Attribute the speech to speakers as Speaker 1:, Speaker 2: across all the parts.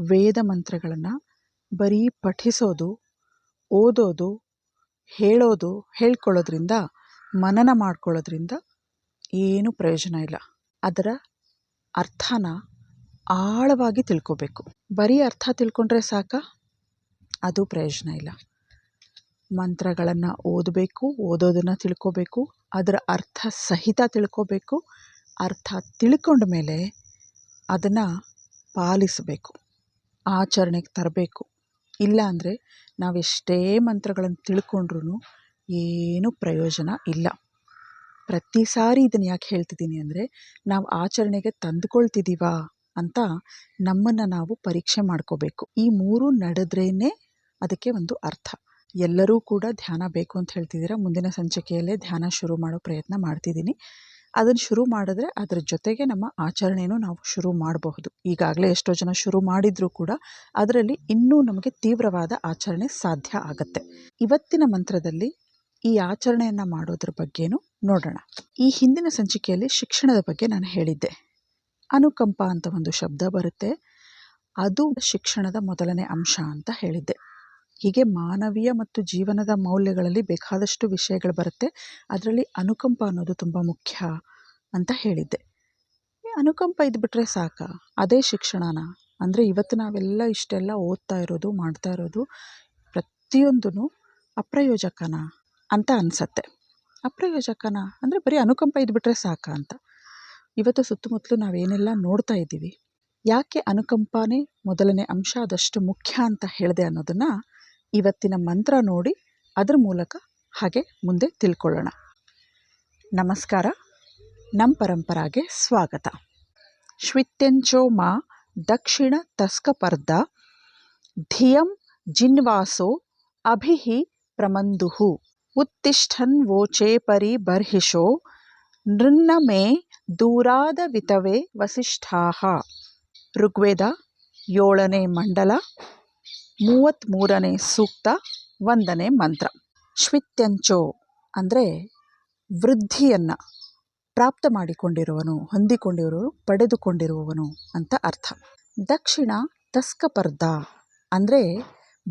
Speaker 1: ವೇದ ಮಂತ್ರಗಳನ್ನು ಬರೀ ಪಠಿಸೋದು, ಓದೋದು, ಹೇಳೋದು, ಹೇಳ್ಕೊಳ್ಳೋದ್ರಿಂದ, ಮನನ ಮಾಡ್ಕೊಳ್ಳೋದ್ರಿಂದ ಏನೂ ಪ್ರಯೋಜನ ಇಲ್ಲ. ಅದರ ಅರ್ಥನ ಆಳವಾಗಿ ತಿಳ್ಕೋಬೇಕು. ಬರೀ ಅರ್ಥ ತಿಳ್ಕೊಂಡ್ರೆ ಸಾಕ? ಅದು ಪ್ರಯೋಜನ ಇಲ್ಲ. ಮಂತ್ರಗಳನ್ನು ಓದಬೇಕು, ಓದೋದನ್ನು ತಿಳ್ಕೋಬೇಕು, ಅದರ ಅರ್ಥ ಸಹಿತ ತಿಳ್ಕೋಬೇಕು, ಅರ್ಥ ತಿಳ್ಕೊಂಡ ಮೇಲೆ ಅದನ್ನು ಪಾಲಿಸಬೇಕು. ಆಚರಣೆಗೆ ತರಬೇಕು. ಇಲ್ಲ ಅಂದರೆ ನಾವೆಷ್ಟೇ ಮಂತ್ರಗಳನ್ನು ತಿಳ್ಕೊಂಡ್ರೂ ಏನೂ ಪ್ರಯೋಜನ ಇಲ್ಲ. ಪ್ರತಿ ಸಾರಿ ಇದನ್ನು ಯಾಕೆ ಹೇಳ್ತಿದ್ದೀನಿ ಅಂದರೆ ನಾವು ಆಚರಣೆಗೆ ತಂದುಕೊಳ್ತಿದ್ದೀವಾ ಅಂತ ನಮ್ಮನ್ನು ನಾವು ಪರೀಕ್ಷೆ ಮಾಡ್ಕೋಬೇಕು. ಈ ಮೂರು ನಡೆದ್ರೇ ಅದಕ್ಕೆ ಒಂದು ಅರ್ಥ. ಎಲ್ಲರೂ ಕೂಡ ಧ್ಯಾನ ಬೇಕು ಅಂತ ಹೇಳ್ತಿದ್ದೀರಾ. ಮುಂದಿನ ಸಂಚಿಕೆಯಲ್ಲೇ ಧ್ಯಾನ ಶುರು ಮಾಡೋ ಪ್ರಯತ್ನ ಮಾಡ್ತಿದ್ದೀನಿ. ಅದನ್ನು ಶುರು ಮಾಡಿದ್ರೆ ಅದರ ಜೊತೆಗೆ ನಮ್ಮ ಆಚರಣೆಯನ್ನು ನಾವು ಶುರು ಮಾಡಬಹುದು. ಈಗಾಗಲೇ ಎಷ್ಟೋ ಜನ ಶುರು ಮಾಡಿದರೂ ಕೂಡ ಅದರಲ್ಲಿ ಇನ್ನೂ ನಮಗೆ ತೀವ್ರವಾದ ಆಚರಣೆ ಸಾಧ್ಯ ಆಗತ್ತೆ. ಇವತ್ತಿನ ಮಂತ್ರದಲ್ಲಿ ಈ ಆಚರಣೆಯನ್ನು ಮಾಡೋದ್ರ ಬಗ್ಗೆನೂ ನೋಡೋಣ. ಈ ಹಿಂದಿನ ಸಂಚಿಕೆಯಲ್ಲಿ ಶಿಕ್ಷಣದ ಬಗ್ಗೆ ನಾನು ಹೇಳಿದ್ದೆ. ಅನುಕಂಪ ಅಂತ ಒಂದು ಶಬ್ದ ಬರುತ್ತೆ. ಅದು ಶಿಕ್ಷಣದ ಮೊದಲನೇ ಅಂಶ ಅಂತ ಹೇಳಿದ್ದೆ. ಹೀಗೆ ಮಾನವೀಯ ಮತ್ತು ಜೀವನದ ಮೌಲ್ಯಗಳಲ್ಲಿ ಬೇಕಾದಷ್ಟು ವಿಷಯಗಳು ಬರುತ್ತೆ. ಅದರಲ್ಲಿ ಅನುಕಂಪ ಅನ್ನೋದು ತುಂಬ ಮುಖ್ಯ ಅಂತ ಹೇಳಿದ್ದೆ. ಅನುಕಂಪ ಇದ್ಬಿಟ್ರೆ ಸಾಕ? ಅದೇ ಶಿಕ್ಷಣನ? ಅಂದರೆ ಇವತ್ತು ನಾವೆಲ್ಲ ಇಷ್ಟೆಲ್ಲ ಓದ್ತಾ ಇರೋದು, ಮಾಡ್ತಾ ಇರೋದು ಪ್ರತಿಯೊಂದೂ ಅಪ್ರಯೋಜಕನ ಅಂತ ಅನಿಸತ್ತೆ. ಅಪ್ರಯೋಜಕನ? ಅಂದರೆ ಬರೀ ಅನುಕಂಪ ಇದ್ಬಿಟ್ರೆ ಸಾಕ ಅಂತ? ಇವತ್ತು ಸುತ್ತಮುತ್ತಲು ನಾವೇನೆಲ್ಲ ನೋಡ್ತಾ ಇದ್ದೀವಿ. ಯಾಕೆ ಅನುಕಂಪನೇ ಮೊದಲನೇ ಅಂಶ, ಅದಷ್ಟು ಮುಖ್ಯ ಅಂತ ಹೇಳಿದೆ ಅನ್ನೋದನ್ನು ಇವತ್ತಿನ ಮಂತ್ರ ನೋಡಿ ಅದರ ಮೂಲಕ ಹಾಗೆ ಮುಂದೆ ತಿಳ್ಕೊಳ್ಳೋಣ. ನಮಸ್ಕಾರ. ನಮ್ಮ ಪರಂಪರಾಗೆ ಸ್ವಾಗತ. ಶ್ವಿತ್ಯಂಚೋ ಮಾ ದಕ್ಷಿಣ ತಸ್ಕಪರ್ದ ಧಿಯಂ ಜಿನ್ವಾಸೋ ಅಭಿಹಿ ಪ್ರಮಂದುಹು ಉತ್ತಿಷ್ಠನ್ ವೋಚೆ ಪರಿ ಬರ್ಹಿಷೋ ನೃನ್ನ ಮೇ ದೂರಾದ ವಿತವೇ ವಸಿಷ್ಠಾ ಋಗ್ವೇದ ಏಳನೇ ಮಂಡಲ ಮೂವತ್ತ್ಮೂರನೇ ಸೂಕ್ತ ಒಂದನೇ ಮಂತ್ರ. ಶ್ವಿತ್ಯಂಚೋ ಅಂದರೆ ವೃದ್ಧಿಯನ್ನು ಪ್ರಾಪ್ತ ಮಾಡಿಕೊಂಡಿರುವನು ಹೊಂದಿಕೊಂಡಿರುವನು ಪಡೆದುಕೊಂಡಿರುವವನು ಅಂತ ಅರ್ಥ. ದಕ್ಷಿಣ ತಸ್ಕಪರ್ಧ ಅಂದರೆ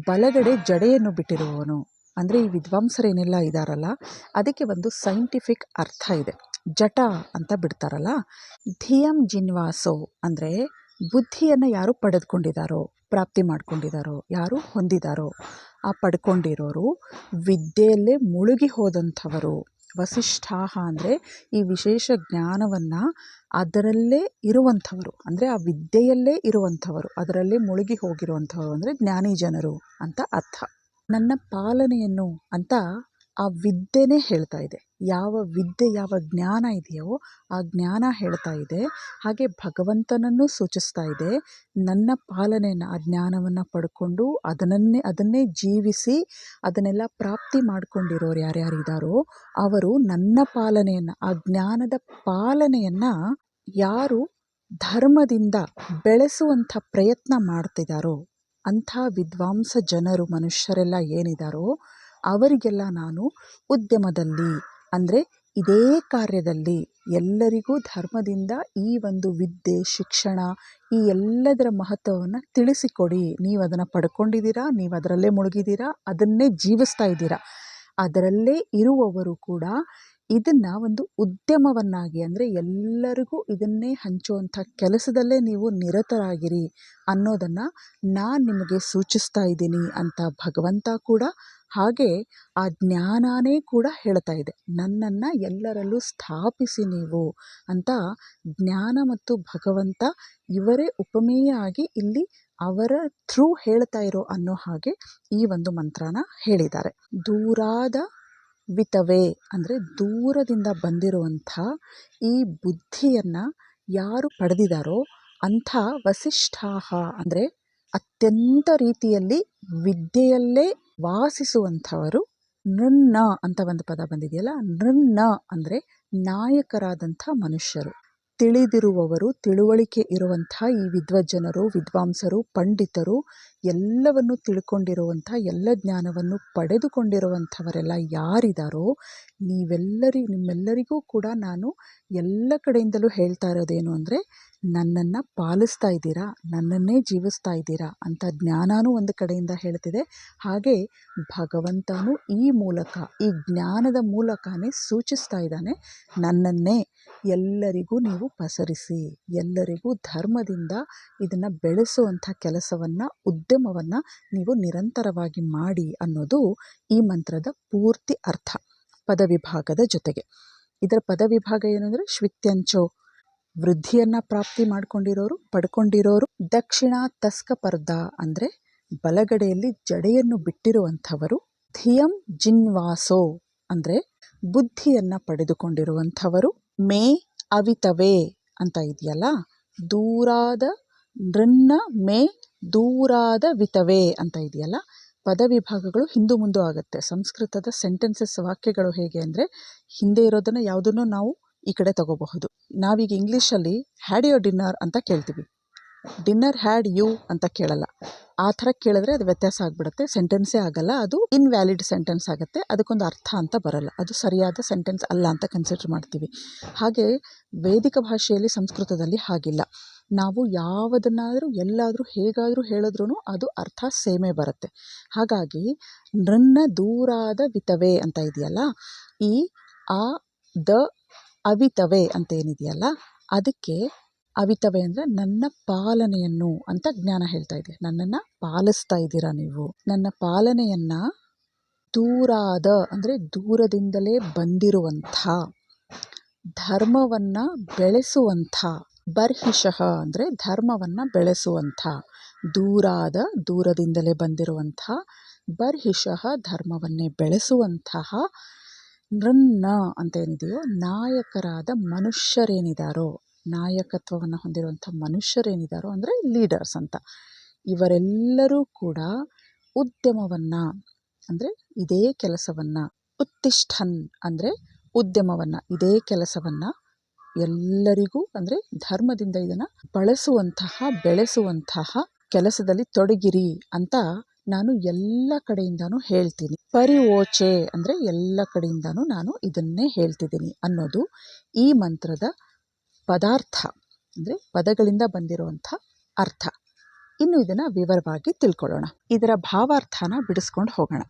Speaker 1: ಬಲಗಡೆ ಜಡೆಯನ್ನು ಬಿಟ್ಟಿರುವವನು. ಅಂದರೆ ಈ ವಿದ್ವಾಂಸರೇನೆಲ್ಲ ಇದ್ದಾರಲ್ಲ ಅದಕ್ಕೆ ಒಂದು ಸೈಂಟಿಫಿಕ್ ಅರ್ಥ ಇದೆ. ಜಟ ಅಂತ ಬಿಡ್ತಾರಲ್ಲ, ಧಿಯಂ ಜಿನ್ವಾಸೋ ಅಂದರೆ ಬುದ್ಧಿಯನ್ನು ಯಾರು ಪಡೆದುಕೊಂಡಿದ್ದಾರೋ ಪ್ರಾಪ್ತಿ ಮಾಡ್ಕೊಂಡಿದ್ದಾರೋ ಯಾರು ಹೊಂದಿದಾರೋ, ಆ ಪಡ್ಕೊಂಡಿರೋರು ವಿದ್ಯೆಯಲ್ಲೇ ಮುಳುಗಿ ಹೋದಂಥವರು. ವಸಿಷ್ಠಾಹ ಅಂದರೆ ಈ ವಿಶೇಷ ಜ್ಞಾನವನ್ನು ಅದರಲ್ಲೇ ಇರುವಂಥವರು, ಅಂದರೆ ಆ ವಿದ್ಯೆಯಲ್ಲೇ ಇರುವಂಥವರು, ಅದರಲ್ಲೇ ಮುಳುಗಿ ಹೋಗಿರುವಂಥವರು ಅಂದರೆ ಜ್ಞಾನಿ ಜನರು ಅಂತ ಅರ್ಥ. ನನ್ನ ಪಾಲನೆಯನ್ನು ಅಂತ ಆ ವಿದ್ಯೆನೇ ಹೇಳ್ತಾ ಇದೆ. ಯಾವ ವಿದ್ಯೆ, ಯಾವ ಜ್ಞಾನ ಇದೆಯೋ ಆ ಜ್ಞಾನ ಹೇಳ್ತಾ ಇದೆ. ಹಾಗೆ ಭಗವಂತನನ್ನು ಸೂಚಿಸ್ತಾ ಇದೆ. ನನ್ನ ಪಾಲನೆಯನ್ನು ಆ ಜ್ಞಾನವನ್ನು ಪಡ್ಕೊಂಡು ಅದನ್ನೇ ಅದನ್ನೇ ಜೀವಿಸಿ ಅದನ್ನೆಲ್ಲ ಪ್ರಾಪ್ತಿ ಮಾಡ್ಕೊಂಡಿರೋರು ಯಾರ್ಯಾರಿದ್ದಾರೋ ಅವರು ನನ್ನ ಪಾಲನೆಯನ್ನು, ಆ ಜ್ಞಾನದ ಪಾಲನೆಯನ್ನು ಯಾರು ಧರ್ಮದಿಂದ ಬೆಳೆಸುವಂಥ ಪ್ರಯತ್ನ ಮಾಡ್ತಿದ್ದಾರೋ ಅಂಥ ವಿದ್ವಾಂಸ ಜನರು, ಮನುಷ್ಯರೆಲ್ಲ ಏನಿದ್ದಾರೋ ಅವರಿಗೆಲ್ಲ ನಾನು ಉದ್ಯಮದಲ್ಲಿ, ಅಂದರೆ ಇದೇ ಕಾರ್ಯದಲ್ಲಿ ಎಲ್ಲರಿಗೂ ಧರ್ಮದಿಂದ ಈ ಒಂದು ವಿದ್ಯೆ, ಶಿಕ್ಷಣ, ಈ ಎಲ್ಲದರ ಮಹತ್ವವನ್ನು ತಿಳಿಸಿಕೊಡಿ. ನೀವು ಅದನ್ನು ಪಡ್ಕೊಂಡಿದ್ದೀರಾ? ನೀವು ಅದರಲ್ಲೇ ಮುಳುಗಿದ್ದೀರಾ? ಅದನ್ನೇ ಜೀವಿಸ್ತಾ ಇದ್ದೀರಾ? ಅದರಲ್ಲೇ ಇರುವವರು ಕೂಡ ಇದನ್ನು ಒಂದು ಉದ್ಯಮವನ್ನಾಗಿ, ಅಂದರೆ ಎಲ್ಲರಿಗೂ ಇದನ್ನೇ ಹಂಚುವಂಥ ಕೆಲಸದಲ್ಲೇ ನೀವು ನಿರತರಾಗಿರಿ ಅನ್ನೋದನ್ನು ನಾನು ನಿಮಗೆ ಸೂಚಿಸ್ತಾ ಇದ್ದೀನಿ ಅಂತ ಭಗವಂತ ಕೂಡ ಹಾಗೆ ಆ ಜ್ಞಾನನೇ ಕೂಡ ಹೇಳ್ತಾ ಇದೆ. ನನ್ನನ್ನು ಎಲ್ಲರಲ್ಲೂ ಸ್ಥಾಪಿಸಿ ನೀವು ಅಂತ ಜ್ಞಾನ ಮತ್ತು ಭಗವಂತ ಇವರೇ ಉಪಮೇಯ ಆಗಿ ಇಲ್ಲಿ ಅವರ ಥ್ರೂ ಹೇಳ್ತಾ ಇರೋ ಅನ್ನೋ ಹಾಗೆ ಈ ಒಂದು ಮಂತ್ರನ ಹೇಳಿದ್ದಾರೆ. ದೂರಾದ ವಿತವೇ ಅಂದರೆ ದೂರದಿಂದ ಬಂದಿರುವಂಥ ಈ ಬುದ್ಧಿಯನ್ನು ಯಾರು ಪಡೆದಿದ್ದಾರೋ ಅಂಥ ವಸಿಷ್ಠಾಹ ಅಂದರೆ ಅತ್ಯಂತ ರೀತಿಯಲ್ಲಿ ವಿದ್ಯೆಯಲ್ಲೇ ವಾಸಿಸುವಂಥವರು ನೃನ್ನ ಅಂತ ಒಂದು ಪದ ಬಂದಿದೆಯಲ್ಲ? ನೃನ್ನ ಅಂದರೆ ನಾಯಕರಾದಂಥ ಮನುಷ್ಯರು. ತಿಳಿದಿರುವವರು, ತಿಳುವಳಿಕೆ ಇರುವಂಥ ಈ ವಿದ್ವಜ್ಜನರು, ವಿದ್ವಾಂಸರು, ಪಂಡಿತರು, ಎಲ್ಲವನ್ನು ತಿಳ್ಕೊಂಡಿರುವಂಥ, ಎಲ್ಲ ಜ್ಞಾನವನ್ನು ಪಡೆದುಕೊಂಡಿರುವಂಥವರೆಲ್ಲ ಯಾರಿದ್ದಾರೋ ನೀವೆಲ್ಲರಿ ನಿಮ್ಮೆಲ್ಲರಿಗೂ ಕೂಡ ನಾನು ಎಲ್ಲ ಕಡೆಯಿಂದಲೂ ಹೇಳ್ತಾ ಇರೋದೇನು ಅಂದರೆ ನನ್ನನ್ನು ಪಾಲಿಸ್ತಾ ಇದ್ದೀರಾ? ನನ್ನನ್ನೇ ಜೀವಿಸ್ತಾ ಇದ್ದೀರಾ? ಅಂತ ಜ್ಞಾನನೂ ಒಂದು ಕಡೆಯಿಂದ ಹೇಳ್ತಿದೆ. ಹಾಗೆ ಭಗವಂತನು ಈ ಮೂಲಕ, ಈ ಜ್ಞಾನದ ಮೂಲಕನೇ ಸೂಚಿಸ್ತಾ ಇದ್ದಾನೆ, ನನ್ನನ್ನೇ ಎಲ್ಲರಿಗೂ ನೀವು ಪಸರಿಸಿ, ಎಲ್ಲರಿಗೂ ಧರ್ಮದಿಂದ ಇದನ್ನು ಬೆಳೆಸುವಂಥ ಕೆಲಸವನ್ನು, ಉದ್ಯಮವನ್ನು ನೀವು ನಿರಂತರವಾಗಿ ಮಾಡಿ ಅನ್ನೋದು ಈ ಮಂತ್ರದ ಪೂರ್ತಿ ಅರ್ಥ ಪದವಿಭಾಗದ ಜೊತೆಗೆ. ಇದರ ಪದವಿಭಾಗ ಏನಂದರೆ ಶ್ವಿತ್ಯಂಚೋ. ವೃದ್ಧಿಯನ್ನು ಪ್ರಾಪ್ತಿ ಮಾಡ್ಕೊಂಡಿರೋರು, ಪಡ್ಕೊಂಡಿರೋರು ದಕ್ಷಿಣ ತಸ್ಕಪರ್ದ ಅಂದರೆ ಬಲಗಡೆಯಲ್ಲಿ ಜಡೆಯನ್ನು ಬಿಟ್ಟಿರುವಂಥವರು, ಧಿಯಂ ಜಿನ್ವಾಸೋ ಅಂದರೆ ಬುದ್ಧಿಯನ್ನು ಪಡೆದುಕೊಂಡಿರುವಂಥವರು, ಮೇ ಅವಿತವೇ ಅಂತ ಇದೆಯಲ್ಲ, ದೂರಾದ ನೃನ್ನ ಮೇ ದೂರಾದ ವಿತವೇ ಅಂತ ಇದೆಯಲ್ಲ ಪದವಿಭಾಗಗಳು ಹಿಂದೂ ಮುಂದು ಆಗುತ್ತೆ. ಸಂಸ್ಕೃತದ ಸೆಂಟೆನ್ಸಸ್ ವಾಕ್ಯಗಳು ಹೇಗೆ ಅಂದರೆ ಹಿಂದೆ ಇರೋದನ್ನು ಯಾವುದನ್ನು ನಾವು ಈ ಕಡೆ ತಗೋಬಹುದು. ನಾವೀಗ ಇಂಗ್ಲೀಷಲ್ಲಿ ಹ್ಯಾಡ್ ಯೋರ್ ಡಿನ್ನರ್ ಅಂತ ಕೇಳ್ತೀವಿ. ಡಿನ್ನರ್ ಹ್ಯಾಡ್ ಯು ಅಂತ ಕೇಳಲ್ಲ. ಆ ಥರ ಕೇಳಿದ್ರೆ ಅದು ವ್ಯತ್ಯಾಸ ಆಗಿಬಿಡುತ್ತೆ ಸೆಂಟೆನ್ಸೇ ಆಗಲ್ಲ. ಅದು ಇನ್ವ್ಯಾಲಿಡ್ ಸೆಂಟೆನ್ಸ್ ಆಗುತ್ತೆ. ಅದಕ್ಕೊಂದು ಅರ್ಥ ಅಂತ ಬರಲ್ಲ. ಅದು ಸರಿಯಾದ ಸೆಂಟೆನ್ಸ್ ಅಲ್ಲ ಅಂತ ಕನ್ಸಿಡರ್ ಮಾಡ್ತೀವಿ. ಹಾಗೆ ವೇದಿಕ ಭಾಷೆಯಲ್ಲಿ ಸಂಸ್ಕೃತದಲ್ಲಿ ಹಾಗಿಲ್ಲ. ನಾವು ಯಾವುದನ್ನಾದರೂ, ಎಲ್ಲಾದರೂ, ಹೇಗಾದರೂ ಹೇಳಿದ್ರೂ ಅದು ಅರ್ಥ ಸೇಮೇ ಬರುತ್ತೆ. ಹಾಗಾಗಿ ನನ್ನ ದೂರಾದ ವಿತವೇ ಅಂತ ಇದೆಯಲ್ಲ, ಈ ಆ, ದ ಅವಿತವೇ ಅಂತ ಏನಿದೆಯಲ್ಲ ಅದಕ್ಕೆ ಅವಿತವೆ ಅಂದರೆ ನನ್ನ ಪಾಲನೆಯನ್ನು ಅಂತ ಜ್ಞಾನ ಹೇಳ್ತಾ ಇದೆ ನನ್ನನ್ನು ಪಾಲಿಸ್ತಾ ಇದ್ದೀರಾ ನೀವು? ನನ್ನ ಪಾಲನೆಯನ್ನು ದೂರಾದ ಅಂದರೆ ದೂರದಿಂದಲೇ ಬಂದಿರುವಂಥ, ಧರ್ಮವನ್ನು ಬೆಳೆಸುವಂಥ, ಬರ್ಹಿಷಃ ಅಂದರೆ ಧರ್ಮವನ್ನು ಬೆಳೆಸುವಂಥ, ದೂರಾದ ದೂರದಿಂದಲೇ ಬಂದಿರುವಂಥ, ಬರ್ಹಿಷಃ ಧರ್ಮವನ್ನೇ ಬೆಳೆಸುವಂತಹ ನೃನ್ನ ಅಂತ ಏನಿದೆಯೋ, ನಾಯಕರಾದ ಮನುಷ್ಯರೇನಿದ್ದಾರೋ ನಾಯಕತ್ವವನ್ನು ಹೊಂದಿರುವಂಥ ಮನುಷ್ಯರೇನಿದ್ದಾರೋ ಅಂದರೆ ಲೀಡರ್ಸ್ ಅಂತ. ಇವರೆಲ್ಲರೂ ಕೂಡ ಉದ್ಯಮವನ್ನು ಅಂದರೆ ಇದೇ ಕೆಲಸವನ್ನು, ಉತ್ತಿಷ್ಠನ್ ಅಂದರೆ ಉದ್ಯಮವನ್ನು, ಇದೇ ಕೆಲಸವನ್ನು ಎಲ್ಲರಿಗೂ ಅಂದರೆ ಧರ್ಮದಿಂದ ಇದನ್ನು ಬಳಸುವಂತಹ, ಬೆಳೆಸುವಂತಹ ಕೆಲಸದಲ್ಲಿ ತೊಡಗಿರಿ ಅಂತ ನಾನು ಎಲ್ಲ ಕಡೆಯಿಂದನೂ ಹೇಳ್ತೀನಿ. ಪರಿವೋಚೆ ಅಂದರೆ ಎಲ್ಲ ಕಡೆಯಿಂದನೂ ನಾನು ಇದನ್ನೇ ಹೇಳ್ತಿದ್ದೀನಿ ಅನ್ನೋದು ಈ ಮಂತ್ರದ ಪದಾರ್ಥ ಅಂದರೆ ಪದಗಳಿಂದ ಬಂದಿರುವಂಥ ಅರ್ಥ. ಇನ್ನು ಇದನ್ನು ವಿವರವಾಗಿ ತಿಳ್ಕೊಳ್ಳೋಣ. ಇದರ ಭಾವಾರ್ಥನ ಬಿಡಿಸ್ಕೊಂಡು ಹೋಗೋಣ.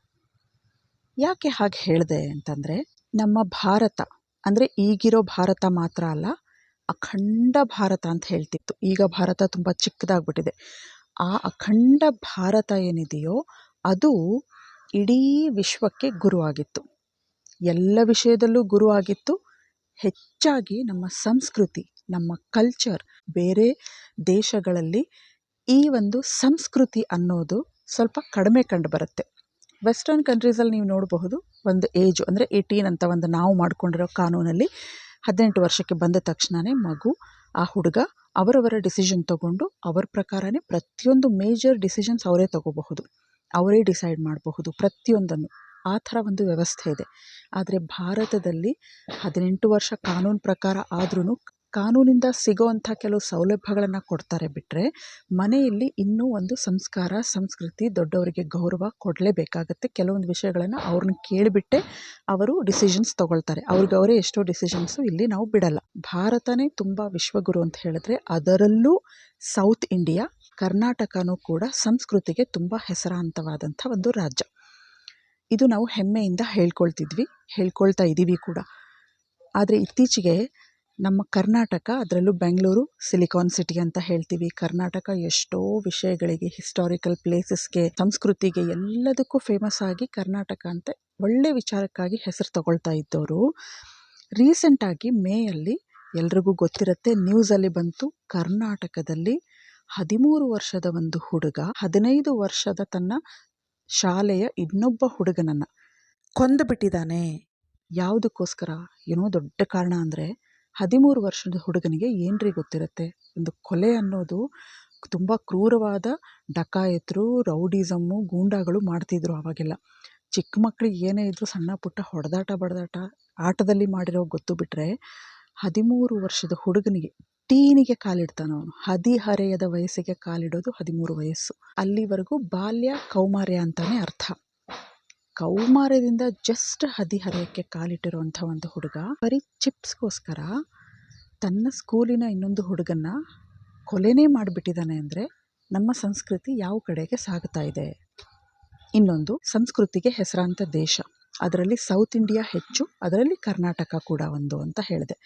Speaker 1: ಯಾಕೆ ಹಾಗೆ ಹೇಳಿದೆ ಅಂತಂದರೆ ನಮ್ಮ ಭಾರತ ಅಂದರೆ ಈಗಿರೋ ಭಾರತ ಮಾತ್ರ ಅಲ್ಲ, ಅಖಂಡ ಭಾರತ ಅಂತ ಹೇಳ್ತಿತ್ತು. ಈಗ ಭಾರತ ತುಂಬ ಚಿಕ್ಕದಾಗ್ಬಿಟ್ಟಿದೆ. ಆ ಅಖಂಡ ಭಾರತ ಏನಿದೆಯೋ ಅದು ಇಡೀ ವಿಶ್ವಕ್ಕೆ ಗುರುವಾಗಿತ್ತು. ಎಲ್ಲ ವಿಷಯದಲ್ಲೂ ಗುರುವಾಗಿತ್ತು. ಹೆಚ್ಚಾಗಿ ನಮ್ಮ ಸಂಸ್ಕೃತಿ, ನಮ್ಮ ಕಲ್ಚರ್ ಬೇರೆ ದೇಶಗಳಲ್ಲಿ ಈ ಒಂದು ಸಂಸ್ಕೃತಿ ಅನ್ನೋದು ಸ್ವಲ್ಪ ಕಡಿಮೆ ಕಂಡು ಬರುತ್ತೆ. ವೆಸ್ಟರ್ನ್ ಕಂಟ್ರೀಸಲ್ಲಿ ನೀವು ನೋಡಬಹುದು, ಒಂದು ಏಜು ಅಂದರೆ ಏಯ್ಟೀನ್ ಅಂತ ಒಂದು ನಾವು ಮಾಡಿಕೊಂಡಿರೋ ಕಾನೂನಲ್ಲಿ ಹದಿನೆಂಟು ವರ್ಷಕ್ಕೆ ಬಂದ ತಕ್ಷಣವೇ ಮಗು ಆ ಹುಡುಗ ಅವರವರ ಡಿಸಿಷನ್ ತಗೊಂಡು ಅವರ ಪ್ರಕಾರನೇ ಪ್ರತಿಯೊಂದು ಮೇಜರ್ ಡಿಸಿಷನ್ಸ್ ಅವರೇ ತಗೋಬಹುದು. ಅವರೇ ಡಿಸೈಡ್ ಮಾಡಬಹುದು ಪ್ರತಿಯೊಂದನ್ನು. ಆ ಥರ ಒಂದು ವ್ಯವಸ್ಥೆ ಇದೆ. ಆದರೆ ಭಾರತದಲ್ಲಿ ಹದಿನೆಂಟು ವರ್ಷ ಕಾನೂನು ಪ್ರಕಾರ ಆದ್ರೂ ಕಾನೂನಿಂದ ಸಿಗೋವಂಥ ಕೆಲವು ಸೌಲಭ್ಯಗಳನ್ನು ಕೊಡ್ತಾರೆ ಬಿಟ್ಟರೆ ಮನೆಯಲ್ಲಿ ಇನ್ನೂ ಒಂದು ಸಂಸ್ಕಾರ, ಸಂಸ್ಕೃತಿ ದೊಡ್ಡವರಿಗೆ ಗೌರವ ಕೊಡಲೇಬೇಕಾಗತ್ತೆ. ಕೆಲವೊಂದು ವಿಷಯಗಳನ್ನು ಅವ್ರನ್ನ ಕೇಳಿಬಿಟ್ಟೆ ಅವರು ಡಿಸಿಷನ್ಸ್ ತೊಗೊಳ್ತಾರೆ. ಅವ್ರಿಗೆ ಅವರೇ ಎಷ್ಟೋ ಡಿಸಿಷನ್ಸು ಇಲ್ಲಿ ನಾವು ಬಿಡಲ್ಲ. ಭಾರತನೇ ತುಂಬ ವಿಶ್ವಗುರು ಅಂತ ಹೇಳಿದ್ರೆ ಅದರಲ್ಲೂ ಸೌತ್ ಇಂಡಿಯಾ ಕರ್ನಾಟಕನೂ ಕೂಡ ಸಂಸ್ಕೃತಿಗೆ ತುಂಬ ಹೆಸರಾಂತವಾದಂಥ ಒಂದು ರಾಜ್ಯ. ಇದು ನಾವು ಹೆಮ್ಮೆಯಿಂದ ಹೇಳ್ಕೊಳ್ತಿದ್ವಿ, ಹೇಳ್ಕೊಳ್ತಾ ಇದ್ದೀವಿ ಕೂಡ. ಆದರೆ ಇತ್ತೀಚೆಗೆ ನಮ್ಮ ಕರ್ನಾಟಕ, ಅದರಲ್ಲೂ ಬೆಂಗಳೂರು ಸಿಲಿಕಾನ್ ಸಿಟಿ ಅಂತ ಹೇಳ್ತೀವಿ. ಕರ್ನಾಟಕ ಎಷ್ಟೋ ವಿಷಯಗಳಿಗೆ ಹಿಸ್ಟಾರಿಕಲ್ ಪ್ಲೇಸಸ್ಗೆ ಸಂಸ್ಕೃತಿಗೆ ಎಲ್ಲದಕ್ಕೂ ಫೇಮಸ್ ಆಗಿ ಕರ್ನಾಟಕ ಅಂತ ಒಳ್ಳೆ ವಿಚಾರಕ್ಕಾಗಿ ಹೆಸರು ತಗೊಳ್ತಾ ಇದ್ದವರು ರೀಸೆಂಟಾಗಿ ಮೇಯಲ್ಲಿ ಎಲ್ರಿಗೂ ಗೊತ್ತಿರುತ್ತೆ ನ್ಯೂಸಲ್ಲಿ ಬಂತು ಕರ್ನಾಟಕದಲ್ಲಿ ಹದಿಮೂರು ವರ್ಷದ ಒಂದು ಹುಡುಗ, ಹದಿನೈದು ವರ್ಷದ ತನ್ನ ಶಾಲೆಯ ಇನ್ನೊಬ್ಬ ಹುಡುಗನನ್ನು ಕೊಂದು ಬಿಟ್ಟಿದ್ದಾನೆ. ಯಾವುದಕ್ಕೋಸ್ಕರ? ಏನೋ ದೊಡ್ಡ ಕಾರಣ ಅಂದರೆ ಹದಿಮೂರು ವರ್ಷದ ಹುಡುಗನಿಗೆ ಏನ್ರಿ ಗೊತ್ತಿರುತ್ತೆ? ಒಂದು ಕೊಲೆ ಅನ್ನೋದು ತುಂಬ ಕ್ರೂರವಾದ ಡಕಾಯತರು, ರೌಡಿಸಮ್ಮು, ಗೂಂಡಾಗಳು ಮಾಡ್ತಿದ್ರು ಆವಾಗೆಲ್ಲ. ಚಿಕ್ಕ ಮಕ್ಕಳಿಗೆ ಏನೇ ಇದ್ದರೂ ಸಣ್ಣ ಪುಟ್ಟ ಹೊಡೆದಾಟ ಬಡದಾಟ ಆಟದಲ್ಲಿ ಮಾಡಿರೋ ಗೊತ್ತು ಬಿಟ್ಟರೆ ಹದಿಮೂರು ವರ್ಷದ ಹುಡುಗನಿಗೆ ಟೀನಿಗೆ ಕಾಲಿಡ್ತಾನೆ ಅವನು. ಹದಿಹರೆಯದ ವಯಸ್ಸಿಗೆ ಕಾಲಿಡೋದು ಹದಿಮೂರು ವಯಸ್ಸು. ಅಲ್ಲಿವರೆಗೂ ಬಾಲ್ಯ ಕೌಮಾರ್ಯ ಅಂತಾನೆ ಅರ್ಥ. ಕೌಮಾರ್ಯದಿಂದ ಜಸ್ಟ್ ಹದಿಹರೆಯಕ್ಕೆ ಕಾಲಿಟ್ಟಿರುವಂಥ ಒಂದು ಹುಡುಗ, ಬರೀ ಚಿಪ್ಸ್ಗೋಸ್ಕರ ತನ್ನ ಸ್ಕೂಲಿನ ಇನ್ನೊಂದು ಹುಡುಗನ್ನ ಕೊಲೆನೇ ಮಾಡಿಬಿಟ್ಟಿದ್ದಾನೆ ಅಂದರೆ ನಮ್ಮ ಸಂಸ್ಕೃತಿ ಯಾವ ಕಡೆಗೆ ಸಾಗ್ತಾ ಇದೆ? ಇನ್ನೊಂದು, ಸಂಸ್ಕೃತಿಗೆ ಹೆಸರಾಂತ ದೇಶ. ಅದರಲ್ಲಿ ಸೌತ್ ಇಂಡಿಯಾ ಹೆಚ್ಚು, ಅದರಲ್ಲಿ ಕರ್ನಾಟಕ ಕೂಡ ಒಂದು ಅಂತ ಹೇಳಿದೆ.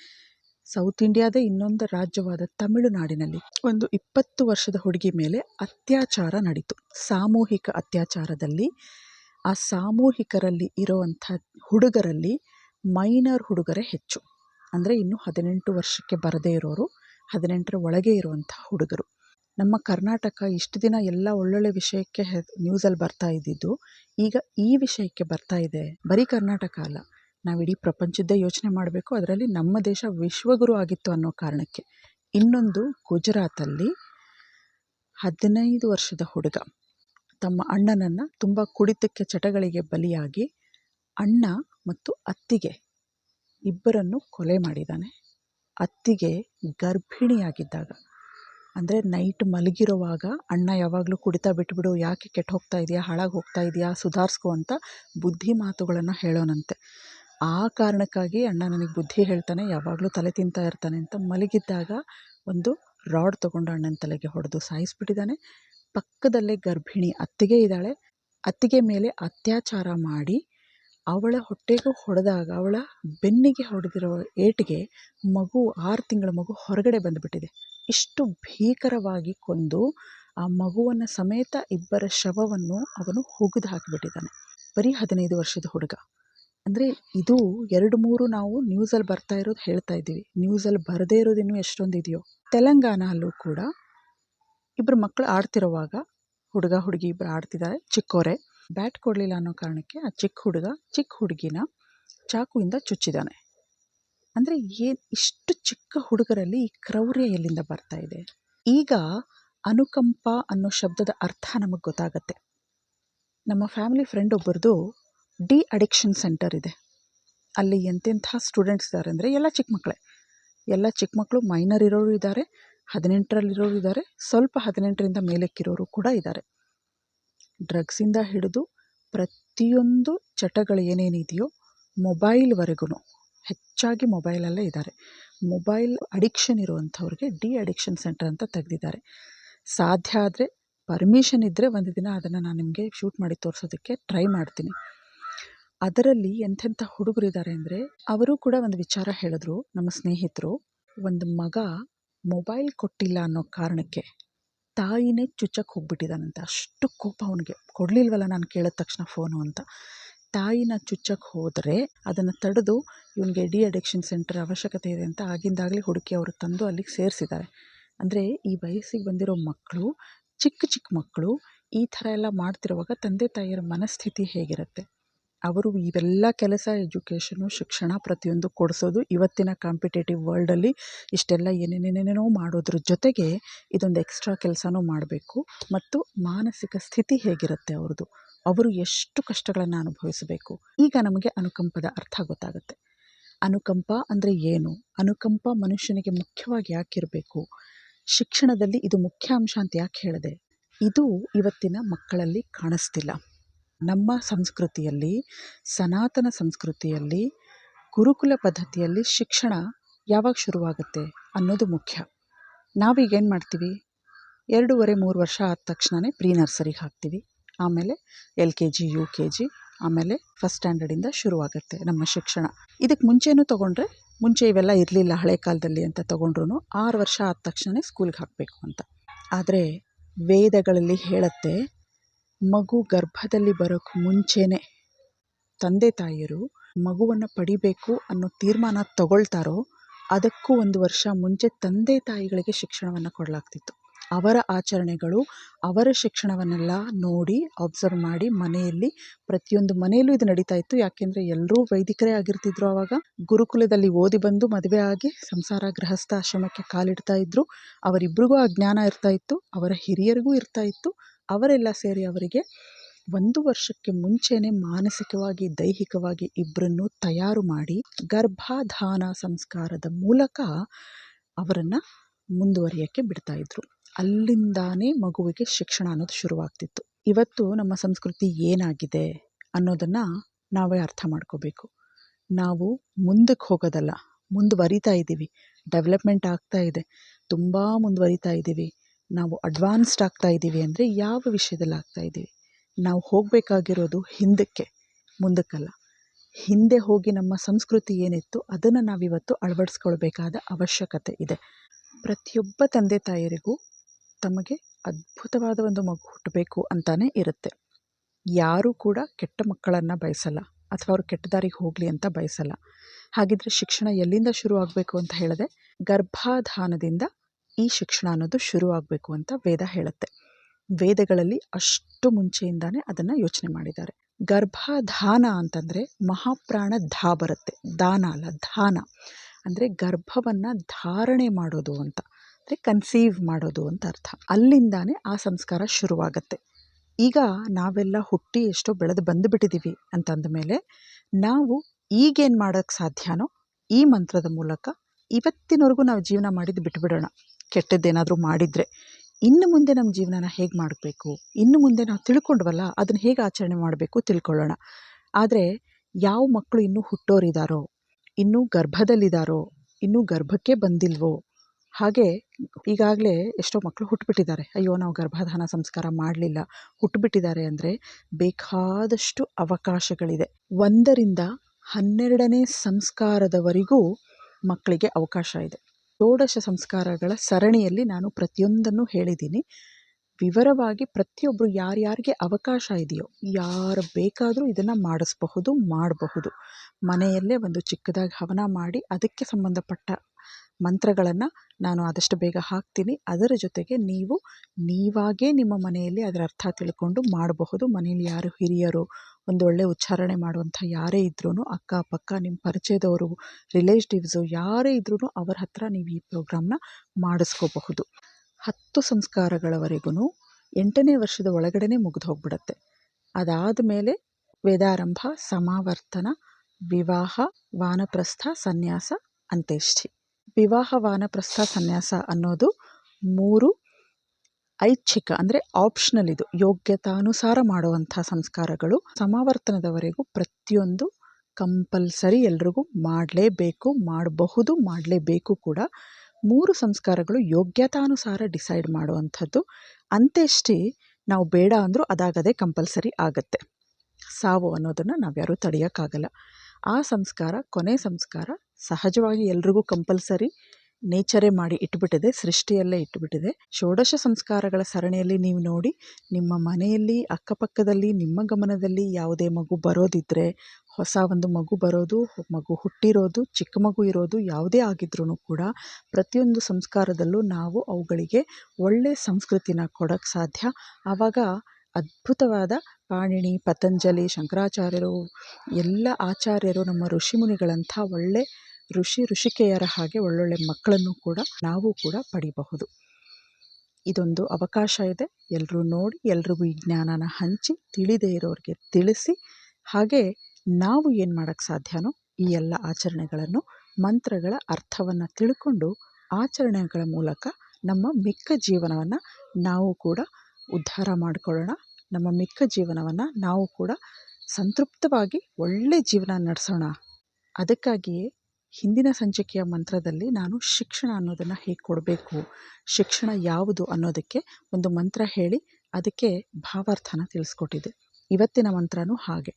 Speaker 1: ಸೌತ್ ಇಂಡಿಯಾದ ಇನ್ನೊಂದು ರಾಜ್ಯವಾದ ತಮಿಳುನಾಡಿನಲ್ಲಿ ಒಂದು ಇಪ್ಪತ್ತು ವರ್ಷದ ಹುಡುಗಿ ಮೇಲೆ ಅತ್ಯಾಚಾರ ನಡೀತು. ಸಾಮೂಹಿಕ ಅತ್ಯಾಚಾರದಲ್ಲಿ ಆ ಸಾಮೂಹಿಕರಲ್ಲಿ ಇರುವಂಥ ಹುಡುಗರಲ್ಲಿ ಮೈನರ್ ಹುಡುಗರೇ ಹೆಚ್ಚು. ಅಂದರೆ ಇನ್ನು ಹದಿನೆಂಟು ವರ್ಷಕ್ಕೆ ಬರದೇ ಇರೋರು, ಹದಿನೆಂಟರ ಒಳಗೆ ಇರುವಂಥ ಹುಡುಗರು. ನಮ್ಮ ಕರ್ನಾಟಕ ಇಷ್ಟು ದಿನ ಎಲ್ಲ ಒಳ್ಳೊಳ್ಳೆ ವಿಷಯಕ್ಕೆ ನ್ಯೂಸಲ್ಲಿ ಬರ್ತಾ ಇದ್ದಿದ್ದು, ಈಗ ಈ ವಿಷಯಕ್ಕೆ ಬರ್ತಾ ಇದೆ. ಬರೀ ಕರ್ನಾಟಕ ಅಲ್ಲ, ನಾವು ಇಡೀ ಪ್ರಪಂಚದ್ದೇ ಯೋಚನೆ ಮಾಡಬೇಕು, ಅದರಲ್ಲಿ ನಮ್ಮ ದೇಶ ವಿಶ್ವಗುರು ಆಗಿತ್ತು ಅನ್ನೋ ಕಾರಣಕ್ಕೆ. ಇನ್ನೊಂದು ಗುಜರಾತಲ್ಲಿ ಹದಿನೈದು ವರ್ಷದ ಹುಡುಗ. ತಮ್ಮ ಅಣ್ಣನನ್ನು ತುಂಬ ಕುಡಿತಕ್ಕೆ ಚಟಗಳಿಗೆ ಬಲಿಯಾಗಿ ಅಣ್ಣ ಮತ್ತು ಅತ್ತಿಗೆ ಇಬ್ಬರನ್ನು ಕೊಲೆ ಮಾಡಿದ್ದಾನೆ. ಅತ್ತಿಗೆ ಗರ್ಭಿಣಿಯಾಗಿದ್ದಾಗ. ಅಂದರೆ ನೈಟ್ ಮಲಗಿರುವಾಗ, ಅಣ್ಣ, ಯಾವಾಗಲೂ ಕುಡಿತಾ ಬಿಟ್ಬಿಡು, ಯಾಕೆ ಕೆಟ್ಟು ಹೋಗ್ತಾ ಇದೆಯಾ, ಹಾಳಾಗಿ ಹೋಗ್ತಾ ಇದೆಯಾ, ಸುಧಾರಿಸ್ಕೋ ಅಂತ ಬುದ್ಧಿ ಮಾತುಗಳನ್ನು ಹೇಳೋನಂತೆ. ಆ ಕಾರಣಕ್ಕಾಗಿ ಅಣ್ಣ ನನಗೆ ಬುದ್ಧಿ ಹೇಳ್ತಾನೆ, ಯಾವಾಗಲೂ ತಲೆ ತಿಂತಾ ಇರ್ತಾನೆ ಅಂತ ಮಲಗಿದ್ದಾಗ ಒಂದು ರಾಡ್ ತೊಗೊಂಡು ಅಣ್ಣನ ತಲೆಗೆ ಹೊಡೆದು ಸಾಯಿಸ್ಬಿಟ್ಟಿದ್ದಾನೆ. ಪಕ್ಕದಲ್ಲೇ ಗರ್ಭಿಣಿ ಅತ್ತಿಗೆ ಇದ್ದಾಳೆ. ಅತ್ತಿಗೆ ಮೇಲೆ ಅತ್ಯಾಚಾರ ಮಾಡಿ ಅವಳ ಹೊಟ್ಟೆಗೂ ಹೊಡೆದಾಗ, ಅವಳ ಬೆನ್ನಿಗೆ ಹೊಡೆದಿರೋ ಏಟಿಗೆ ಮಗು, ಆರು ತಿಂಗಳ ಮಗು ಹೊರಗಡೆ ಬಂದುಬಿಟ್ಟಿದೆ. ಇಷ್ಟು ಭೀಕರವಾಗಿ ಕೊಂದು ಆ ಮಗುವನ್ನು ಸಮೇತ ಇಬ್ಬರ ಶವವನ್ನು ಅವನು ಹುಗಿದು ಹಾಕಿಬಿಟ್ಟಿದ್ದಾನೆ. ಬರೀ ಹದಿನೈದು ವರ್ಷದ ಹುಡುಗ. ಅಂದರೆ ಇದು ಎರಡು ಮೂರು ನಾವು ನ್ಯೂಸಲ್ಲಿ ಬರ್ತಾ ಇರೋದು ಹೇಳ್ತಾ ಇದ್ದೀವಿ. ನ್ಯೂಸಲ್ಲಿ ಬರದೇ ಇರೋದು ಇನ್ನೂ ಎಷ್ಟೊಂದು ಇದೆಯೋ ತೆಲಂಗಾಣ ಅಲ್ಲೂ ಕೂಡ ಇಬ್ಬರು ಮಕ್ಕಳು ಆಡ್ತಿರುವಾಗ ಹುಡುಗ, ಹುಡುಗಿ ಇಬ್ಬರು ಆಡ್ತಿದ್ದಾರೆ. ಚಿಕ್ಕೋರೆ ಬ್ಯಾಟ್ ಕೊಡಲಿಲ್ಲ ಅನ್ನೋ ಕಾರಣಕ್ಕೆ ಆ ಚಿಕ್ಕ ಹುಡುಗ, ಚಿಕ್ಕ ಹುಡುಗಿನ ಚಾಕುವಿಂದ ಚುಚ್ಚಿದ್ದಾನೆ. ಅಂದರೆ ಏನು ಇಷ್ಟು ಚಿಕ್ಕ ಹುಡುಗರಲ್ಲಿ ಈ ಕ್ರೌರ್ಯ ಎಲ್ಲಿಂದ ಬರ್ತಾ ಇದೆ? ಈಗ ಅನುಕಂಪ ಅನ್ನೋ ಶಬ್ದದ ಅರ್ಥ ನಮಗೆ ಗೊತ್ತಾಗತ್ತೆ. ನಮ್ಮ ಫ್ಯಾಮಿಲಿ ಫ್ರೆಂಡ್ ಒಬ್ಬರದು ಡಿ ಅಡಿಕ್ಷನ್ ಸೆಂಟರ್ ಇದೆ. ಅಲ್ಲಿ ಎಂತೆಂಥ ಸ್ಟೂಡೆಂಟ್ಸ್ ಇದ್ದಾರೆ ಅಂದರೆ ಎಲ್ಲ ಚಿಕ್ಕ ಮಕ್ಕಳೇ. ಎಲ್ಲ ಚಿಕ್ಕ ಮಕ್ಕಳು ಮೈನರ್ ಇರೋರು ಇದ್ದಾರೆ. ಹದಿನೆಂಟರಲ್ಲಿರೋರು ಇದ್ದಾರೆ. ಸ್ವಲ್ಪ ಹದಿನೆಂಟರಿಂದ ಮೇಲಕ್ಕಿರೋರು ಕೂಡ ಇದ್ದಾರೆ. ಡ್ರಗ್ಸಿಂದ ಹಿಡಿದು ಪ್ರತಿಯೊಂದು ಚಟಗಳು ಏನೇನಿದೆಯೋ ಮೊಬೈಲ್ವರೆಗೂ ಹೆಚ್ಚಾಗಿ ಮೊಬೈಲಲ್ಲೇ ಇದ್ದಾರೆ. ಮೊಬೈಲ್ ಅಡಿಕ್ಷನ್ ಇರುವಂಥವ್ರಿಗೆ ಡಿ ಅಡಿಕ್ಷನ್ ಸೆಂಟರ್ ಅಂತ ತೆಗೆದಿದ್ದಾರೆ. ಸಾಧ್ಯ ಆದರೆ ಪರ್ಮಿಷನ್ ಇದ್ದರೆ ಒಂದು ದಿನ ಅದನ್ನು ನಾನು ನಿಮಗೆ ಶೂಟ್ ಮಾಡಿ ತೋರಿಸೋದಕ್ಕೆ ಟ್ರೈ ಮಾಡ್ತೀನಿ. ಅದರಲ್ಲಿ ಎಂಥೆಂಥ ಹುಡುಗರಿದ್ದಾರೆ ಅಂದರೆ ಅವರು ಕೂಡ ಒಂದು ವಿಚಾರ ಹೇಳಿದ್ರು. ನಮ್ಮ ಸ್ನೇಹಿತರು, ಒಂದು ಮಗ ಮೊಬೈಲ್ ಕೊಟ್ಟಿಲ್ಲ ಅನ್ನೋ ಕಾರಣಕ್ಕೆ ತಾಯಿನೇ ಚುಚ್ಚಕ್ಕೆ ಹೋಗ್ಬಿಟ್ಟಿದ್ದಾನಂತೆ ಅಷ್ಟು ಕೋಪ ಅವನಿಗೆ. ಕೊಡಲಿಲ್ವಲ್ಲ ನಾನು ಕೇಳಿದ ತಕ್ಷಣ ಫೋನು ಅಂತ. ತಾಯಿನ ಚುಚ್ಚಕ್ಕೆ ಹೋದರೆ ಅದನ್ನು ತಡೆದು ಇವನಿಗೆ ಡಿ ಅಡಿಕ್ಷನ್ ಸೆಂಟರ್ ಅವಶ್ಯಕತೆ ಇದೆ ಅಂತ ಆಗಿಂದಾಗಲೇ ಹುಡುಕಿ ಅವರು ತಂದು ಅಲ್ಲಿಗೆ ಸೇರಿಸಿದ್ದಾರೆ. ಅಂದರೆ ಈ ವಯಸ್ಸಿಗೆ ಬಂದಿರೋ ಮಕ್ಕಳು ಚಿಕ್ಕ ಚಿಕ್ಕ ಮಕ್ಕಳು ಈ ಥರ ಎಲ್ಲ ಮಾಡ್ತಿರುವಾಗ ತಂದೆ ತಾಯಿಯರ ಮನಸ್ಥಿತಿ ಹೇಗಿರುತ್ತೆ? ಅವರು ಇವೆಲ್ಲ ಕೆಲಸ ಎಜುಕೇಷನು, ಶಿಕ್ಷಣ ಪ್ರತಿಯೊಂದು ಕೊಡಿಸೋದು ಇವತ್ತಿನ ಕಾಂಪಿಟೇಟಿವ್ ವರ್ಲ್ಡಲ್ಲಿ ಇಷ್ಟೆಲ್ಲ ಏನೇನೇನೇನೋ ಮಾಡೋದ್ರ ಜೊತೆಗೆ ಇದೊಂದು ಎಕ್ಸ್ಟ್ರಾ ಕೆಲಸನೂ ಮಾಡಬೇಕು. ಮತ್ತು ಮಾನಸಿಕ ಸ್ಥಿತಿ ಹೇಗಿರುತ್ತೆ ಅವ್ರದ್ದು? ಅವರು ಎಷ್ಟು ಕಷ್ಟಗಳನ್ನು ಅನುಭವಿಸಬೇಕು? ಈಗ ನಮಗೆ ಅನುಕಂಪದ ಅರ್ಥ ಗೊತ್ತಾಗುತ್ತೆ. ಅನುಕಂಪ ಅಂದರೆ ಏನು? ಅನುಕಂಪ ಮನುಷ್ಯನಿಗೆ ಮುಖ್ಯವಾಗಿ ಯಾಕಿರಬೇಕು? ಶಿಕ್ಷಣದಲ್ಲಿ ಇದು ಮುಖ್ಯ ಅಂಶ ಅಂತ ಯಾಕೆ ಹೇಳಿದೆ? ಇದು ಇವತ್ತಿನ ಮಕ್ಕಳಲ್ಲಿ ಕಾಣಿಸ್ತಿಲ್ಲ. ನಮ್ಮ ಸಂಸ್ಕೃತಿಯಲ್ಲಿ, ಸನಾತನ ಸಂಸ್ಕೃತಿಯಲ್ಲಿ, ಗುರುಕುಲ ಪದ್ಧತಿಯಲ್ಲಿ ಶಿಕ್ಷಣ ಯಾವಾಗ ಶುರುವಾಗುತ್ತೆ ಅನ್ನೋದು ಮುಖ್ಯ. ನಾವೀಗ ಏನು ಮಾಡ್ತೀವಿ? ಎರಡೂವರೆ, ಮೂರು ವರ್ಷ ಆದ ತಕ್ಷಣವೇ ಪ್ರೀ ನರ್ಸರಿಗೆ ಹಾಕ್ತೀವಿ. ಆಮೇಲೆ L K G, U K G, ಆಮೇಲೆ ಫಸ್ಟ್ ಸ್ಟ್ಯಾಂಡರ್ಡಿಂದ ಶುರುವಾಗುತ್ತೆ ನಮ್ಮ ಶಿಕ್ಷಣ. ಇದಕ್ಕೆ ಮುಂಚೆನೂ ತೊಗೊಂಡ್ರೆ, ಮುಂಚೆ ಇವೆಲ್ಲ ಇರಲಿಲ್ಲ ಹಳೆ ಕಾಲದಲ್ಲಿ ಅಂತ ತೊಗೊಂಡ್ರು ಆರು ವರ್ಷ ಆದ ತಕ್ಷಣವೇ ಸ್ಕೂಲ್ಗೆ ಹಾಕಬೇಕು ಅಂತ. ಆದರೆ ವೇದಗಳಲ್ಲಿ ಹೇಳುತ್ತೆ ಮಗು ಗರ್ಭದಲ್ಲಿ ಬರೋಕ್ಕೆ ಮುಂಚೆಯೇ ತಂದೆ ತಾಯಿಯರು ಮಗುವನ್ನು ಪಡಿಬೇಕು ಅನ್ನೋ ತೀರ್ಮಾನ ತಗೊಳ್ತಾರೋ, ಅದಕ್ಕೂ ಒಂದು ವರ್ಷ ಮುಂಚೆ ತಂದೆ ತಾಯಿಗಳಿಗೆ ಶಿಕ್ಷಣವನ್ನು ಕೊಡಲಾಗ್ತಿತ್ತು. ಅವರ ಆಚರಣೆಗಳು, ಅವರ ಶಿಕ್ಷಣವನ್ನೆಲ್ಲ ನೋಡಿ ಅಬ್ಸರ್ವ್ ಮಾಡಿ ಮನೆಯಲ್ಲಿ ಪ್ರತಿಯೊಂದು ಮನೆಯಲ್ಲೂ ಇದು ನಡೀತಾ ಇತ್ತು. ಯಾಕೆಂದರೆ ಎಲ್ಲರೂ ವೈದಿಕರೇ ಆಗಿರ್ತಿದ್ರು ಆವಾಗ ಗುರುಕುಲದಲ್ಲಿ ಓದಿ ಬಂದು ಮದುವೆ ಆಗಿ ಸಂಸಾರ ಗೃಹಸ್ಥಾಶ್ರಮಕ್ಕೆ ಕಾಲಿಡ್ತಾ ಇದ್ದರು ಅವರಿಬ್ಬರಿಗೂ ಆ ಜ್ಞಾನ ಇರ್ತಾ ಇತ್ತು. ಅವರ ಹಿರಿಯರಿಗೂ ಇರ್ತಾ ಇತ್ತು. ಅವರೆಲ್ಲ ಸೇರಿ ಅವರಿಗೆ ಒಂದು ವರ್ಷಕ್ಕೆ ಮುಂಚೆಯೇ ಮಾನಸಿಕವಾಗಿ, ದೈಹಿಕವಾಗಿ ಇಬ್ಬರನ್ನು ತಯಾರು ಮಾಡಿ ಗರ್ಭಾಧಾನ ಸಂಸ್ಕಾರದ ಮೂಲಕ ಅವರನ್ನು ಮುಂದುವರಿಯೋಕ್ಕೆ ಬಿಡ್ತಾಯಿದ್ರು ಅಲ್ಲಿಂದಾನೇ ಮಗುವಿಗೆ ಶಿಕ್ಷಣ ಅನ್ನೋದು ಶುರುವಾಗ್ತಿತ್ತು. ಇವತ್ತು ನಮ್ಮ ಸಂಸ್ಕೃತಿ ಏನಾಗಿದೆ ಅನ್ನೋದನ್ನು ನಾವೇ ಅರ್ಥ ಮಾಡ್ಕೋಬೇಕು. ನಾವು ಮುಂದಕ್ಕೆ ಹೋಗೋದಲ್ಲ, ಮುಂದುವರಿತಾ ಇದ್ದೀವಿ ಡೆವಲಪ್ಮೆಂಟ್ ಆಗ್ತಾ ಇದೆ. ತುಂಬ ಮುಂದುವರಿತಾ ಇದ್ದೀವಿ ನಾವು ಅಡ್ವಾನ್ಸ್ಡ್ ಆಗ್ತಾ ಇದ್ದೀವಿ ಅಂದರೆ ಯಾವ ವಿಷಯದಲ್ಲಿ ಆಗ್ತಾ ಇದ್ದೀವಿ? ನಾವು ಹೋಗಬೇಕಾಗಿರೋದು ಹಿಂದಕ್ಕೆ, ಮುಂದಕ್ಕಲ್ಲ. ಹಿಂದೆ ಹೋಗಿ ನಮ್ಮ ಸಂಸ್ಕೃತಿ ಏನಿತ್ತು ಅದನ್ನು ನಾವಿವತ್ತು ಅಳವಡಿಸ್ಕೊಳ್ಬೇಕಾದ ಅವಶ್ಯಕತೆ ಇದೆ. ಪ್ರತಿಯೊಬ್ಬ ತಂದೆ ತಾಯರಿಗೂ ತಮಗೆ ಅದ್ಭುತವಾದ ಒಂದು ಮಗು ಹುಟ್ಟಬೇಕು ಅಂತಲೇ ಇರುತ್ತೆ. ಯಾರೂ ಕೂಡ ಕೆಟ್ಟ ಮಕ್ಕಳನ್ನು ಬಯಸಲ್ಲ, ಅಥವಾ ಅವರು ಕೆಟ್ಟ ದಾರಿಗೆ ಹೋಗಲಿ ಅಂತ ಬಯಸಲ್ಲ. ಹಾಗಿದ್ರೆ ಶಿಕ್ಷಣ ಎಲ್ಲಿಂದ ಶುರು ಆಗಬೇಕು ಅಂತ ಹೇಳಿದೆ ಗರ್ಭಾಧಾನದಿಂದ ಈ ಶಿಕ್ಷಣ ಅನ್ನೋದು ಶುರು ಆಗಬೇಕು ಅಂತ ವೇದ ಹೇಳುತ್ತೆ. ವೇದಗಳಲ್ಲಿ ಅಷ್ಟು ಮುಂಚೆಯಿಂದಾನೇ ಅದನ್ನು ಯೋಚನೆ ಮಾಡಿದ್ದಾರೆ. ಗರ್ಭಧಾನ ಅಂತಂದರೆ ಮಹಾಪ್ರಾಣ ಧಾ ಬರುತ್ತೆ. ದಾನ ಅಲ್ಲ, ಧಾನ. ಅಂದರೆ ಗರ್ಭವನ್ನು ಧಾರಣೆ ಮಾಡೋದು ಅಂತ. ಅಂದರೆ ಕನ್ಸೀವ್ ಮಾಡೋದು ಅಂತ ಅರ್ಥ. ಅಲ್ಲಿಂದಾನೇ ಆ ಸಂಸ್ಕಾರ ಶುರುವಾಗತ್ತೆ. ಈಗ ನಾವೆಲ್ಲ ಹುಟ್ಟಿ ಎಷ್ಟೋ ಬೆಳೆದು ಬಂದುಬಿಟ್ಟಿದ್ದೀವಿ ಅಂತಂದ ಮೇಲೆ ನಾವು ಈಗೇನು ಮಾಡೋಕ್ಕೆ ಸಾಧ್ಯನೋ ಈ ಮಂತ್ರದ ಮೂಲಕ ಇವತ್ತಿನವರೆಗೂ ನಾವು ಜೀವನ ಮಾಡಿದ್ದು ಬಿಟ್ಬಿಡೋಣ. ಕೆಟ್ಟದ್ದೇನಾದರೂ ಮಾಡಿದರೆ ಇನ್ನು ಮುಂದೆ ನಮ್ಮ ಜೀವನನ ಹೇಗೆ ಮಾಡಬೇಕು? ಇನ್ನು ಮುಂದೆ ನಾವು ತಿಳ್ಕೊಂಡ್ವಲ್ಲ, ಅದನ್ನು ಹೇಗೆ ಆಚರಣೆ ಮಾಡಬೇಕು ತಿಳ್ಕೊಳ್ಳೋಣ. ಆದರೆ ಯಾವ ಮಕ್ಕಳು ಇನ್ನೂ ಹುಟ್ಟೋರಿದ್ದಾರೋ ಇನ್ನೂ ಗರ್ಭದಲ್ಲಿದ್ದಾರೋ ಇನ್ನೂ ಗರ್ಭಕ್ಕೆ ಬಂದಿಲ್ವೋ, ಹಾಗೆ ಈಗಾಗಲೇ ಎಷ್ಟೋ ಮಕ್ಕಳು ಹುಟ್ಟುಬಿಟ್ಟಿದ್ದಾರೆ ಅಯ್ಯೋ, ನಾವು ಗರ್ಭಧಾನ ಸಂಸ್ಕಾರ ಮಾಡಲಿಲ್ಲ. ಹುಟ್ಟುಬಿಟ್ಟಿದ್ದಾರೆ ಅಂದರೆ ಬೇಕಾದಷ್ಟು ಅವಕಾಶಗಳಿದೆ. ಒಂದರಿಂದ ಹನ್ನೆರಡನೇ ಸಂಸ್ಕಾರದವರೆಗೂ ಮಕ್ಕಳಿಗೆ ಅವಕಾಶ ಇದೆ. ಷೋಡಶ ಸಂಸ್ಕಾರಗಳ ಸರಣಿಯಲ್ಲಿ ನಾನು ಪ್ರತಿಯೊಂದನ್ನು ಹೇಳಿದ್ದೀನಿ. ವಿವರವಾಗಿ ಪ್ರತಿಯೊಬ್ಬರು ಯಾರ್ಯಾರಿಗೆ ಅವಕಾಶ ಇದೆಯೋ, ಯಾರು ಬೇಕಾದರೂ ಇದನ್ನು ಮಾಡಿಸಬಹುದು, ಮಾಡಬಹುದು. ಮನೆಯಲ್ಲೇ ಒಂದು ಚಿಕ್ಕದಾಗಿ ಹವನ ಮಾಡಿ ಅದಕ್ಕೆ ಸಂಬಂಧಪಟ್ಟ ಮಂತ್ರಗಳನ್ನು ನಾನು ಆದಷ್ಟು ಬೇಗ ಹಾಕ್ತೀನಿ. ಅದರ ಜೊತೆಗೆ ನೀವು ನೀವಾಗೇ ನಿಮ್ಮ ಮನೆಯಲ್ಲಿ ಅದರ ಅರ್ಥ ತಿಳ್ಕೊಂಡು ಮಾಡಬಹುದು. ಮನೆಯಲ್ಲಿ ಯಾರು ಹಿರಿಯರು ಒಂದೊಳ್ಳೆ ಉಚ್ಚಾರಣೆ ಮಾಡುವಂಥ ಯಾರೇ ಇದ್ರೂ ಅಕ್ಕಪಕ್ಕ ನಿಮ್ಮ ಪರಿಚಯದವರು ರಿಲೇಟಿವ್ಸು ಯಾರೇ ಇದ್ರೂ ಅವರ ಹತ್ರ ನೀವು ಈ ಪ್ರೋಗ್ರಾಮ್ನ ಮಾಡಿಸ್ಕೋಬಹುದು. ಹತ್ತು ಸಂಸ್ಕಾರಗಳವರೆಗೂ ಎಂಟನೇ ವರ್ಷದ ಒಳಗಡೆ ಮುಗಿದು ಹೋಗ್ಬಿಡತ್ತೆ. ಅದಾದ ಮೇಲೆ ವೇದಾರಂಭ, ಸಮಾವರ್ತನ, ವಿವಾಹ, ವಾನಪ್ರಸ್ಥ, ಸನ್ಯಾಸ, ಅಂತ್ಯೇಷ್ಠಿ. ವಿವಾಹ, ವಾನಪ್ರಸ್ಥ, ಸನ್ಯಾಸ ಅನ್ನೋದು ಮೂರು ಐಚ್ಛಿಕ ಅಂದರೆ ಆಪ್ಷನಲ್ ಇದು. ಯೋಗ್ಯತಾನುಸಾರ ಮಾಡುವಂಥ ಸಂಸ್ಕಾರಗಳು ಸಮಾವರ್ತನದವರೆಗೂ ಪ್ರತಿಯೊಂದು ಕಂಪಲ್ಸರಿ ಎಲ್ರಿಗೂ ಮಾಡಲೇಬೇಕು, ಮಾಡಬಹುದು, ಮಾಡಲೇಬೇಕು ಕೂಡ. ಮೂರು ಸಂಸ್ಕಾರಗಳು ಯೋಗ್ಯತಾನುಸಾರ ಡಿಸೈಡ್ ಮಾಡುವಂಥದ್ದು. ಅಂತ್ಯೇಷ್ಟಿ ನಾವು ಬೇಡ ಅಂದರೂ ಅದಾಗದೇ ಕಂಪಲ್ಸರಿ ಆಗುತ್ತೆ. ಸಾವು ಅನ್ನೋದನ್ನು ನಾವ್ಯಾರೂ ತಡೆಯೋಕ್ಕಾಗಲ್ಲ. ಆ ಸಂಸ್ಕಾರ, ಕೊನೆ ಸಂಸ್ಕಾರ ಸಹಜವಾಗಿ ಎಲ್ರಿಗೂ ಕಂಪಲ್ಸರಿ ನೇಚರೇ ಮಾಡಿ ಇಟ್ಬಿಟ್ಟಿದೆ, ಸೃಷ್ಟಿಯಲ್ಲೇ ಇಟ್ಬಿಟ್ಟಿದೆ. ಷೋಡಶ ಸಂಸ್ಕಾರಗಳ ಸರಣಿಯಲ್ಲಿ ನೀವು ನೋಡಿ, ನಿಮ್ಮ ಮನೆಯಲ್ಲಿ, ಅಕ್ಕಪಕ್ಕದಲ್ಲಿ, ನಿಮ್ಮ ಗಮನದಲ್ಲಿ ಯಾವುದೇ ಮಗು ಬರೋದಿದ್ದರೆ ಹೊಸ ಒಂದು ಮಗು ಬರೋದು, ಮಗು ಹುಟ್ಟಿರೋದು, ಚಿಕ್ಕ ಮಗು ಇರೋದು, ಯಾವುದೇ ಆಗಿದ್ರೂ ಕೂಡ ಪ್ರತಿಯೊಂದು ಸಂಸ್ಕಾರದಲ್ಲೂ ನಾವು ಅವುಗಳಿಗೆ ಒಳ್ಳೆಯ ಸಂಸ್ಕೃತಿನ ಕೊಡೋಕ್ಕೆ ಸಾಧ್ಯ. ಆವಾಗ ಅದ್ಭುತವಾದ ಪಾಣಿನಿ ಪತಂಜಲಿ, ಶಂಕರಾಚಾರ್ಯರು, ಎಲ್ಲ ಆಚಾರ್ಯರು, ನಮ್ಮ ಋಷಿಮುನಿಗಳಂಥ ಒಳ್ಳೆ ಋಷಿ ಋಷಿಕೆಯರ ಹಾಗೆ ಒಳ್ಳೊಳ್ಳೆ ಮಕ್ಕಳನ್ನು ಕೂಡ ನಾವು ಕೂಡ ಪಡಿಬಹುದು. ಇದೊಂದು ಅವಕಾಶ ಇದೆ. ಎಲ್ಲರೂ ನೋಡಿ, ಎಲ್ರಿಗೂ ಈ ಜ್ಞಾನನ ಹಂಚಿ, ತಿಳಿದೇ ಇರೋರಿಗೆ ತಿಳಿಸಿ, ಹಾಗೆ ನಾವು ಏನು ಮಾಡೋಕ್ಕೆ ಸಾಧ್ಯನೋ ಈ ಎಲ್ಲ ಆಚರಣೆಗಳನ್ನು, ಮಂತ್ರಗಳ ಅರ್ಥವನ್ನು ತಿಳ್ಕೊಂಡು ಆಚರಣೆಗಳ ಮೂಲಕ ನಮ್ಮ ಮಿಕ್ಕ ಜೀವನವನ್ನು ನಾವು ಕೂಡ ಉದ್ಧಾರ ಮಾಡಿಕೊಳ್ಳೋಣ. ನಮ್ಮ ಮಿಕ್ಕ ಜೀವನವನ್ನು ನಾವು ಕೂಡ ಸಂತೃಪ್ತವಾಗಿ ಒಳ್ಳೆಯ ಜೀವನ ನಡೆಸೋಣ. ಅದಕ್ಕಾಗಿಯೇ ಹಿಂದಿನ ಸಂಚಿಕೆಯ ಮಂತ್ರದಲ್ಲಿ ನಾನು ಶಿಕ್ಷಣ ಅನ್ನೋದನ್ನು ಹೇಗೆ ಕೊಡಬೇಕು? ಶಿಕ್ಷಣ ಯಾವುದು ಅನ್ನೋದಕ್ಕೆ ಒಂದು ಮಂತ್ರ ಹೇಳಿ ಅದಕ್ಕೆ ಭಾವಾರ್ಥನ ತಿಳಿಸ್ಕೊಟ್ಟಿದ್ದೆ ಇವತ್ತಿನ ಮಂತ್ರನೂ ಹಾಗೆ.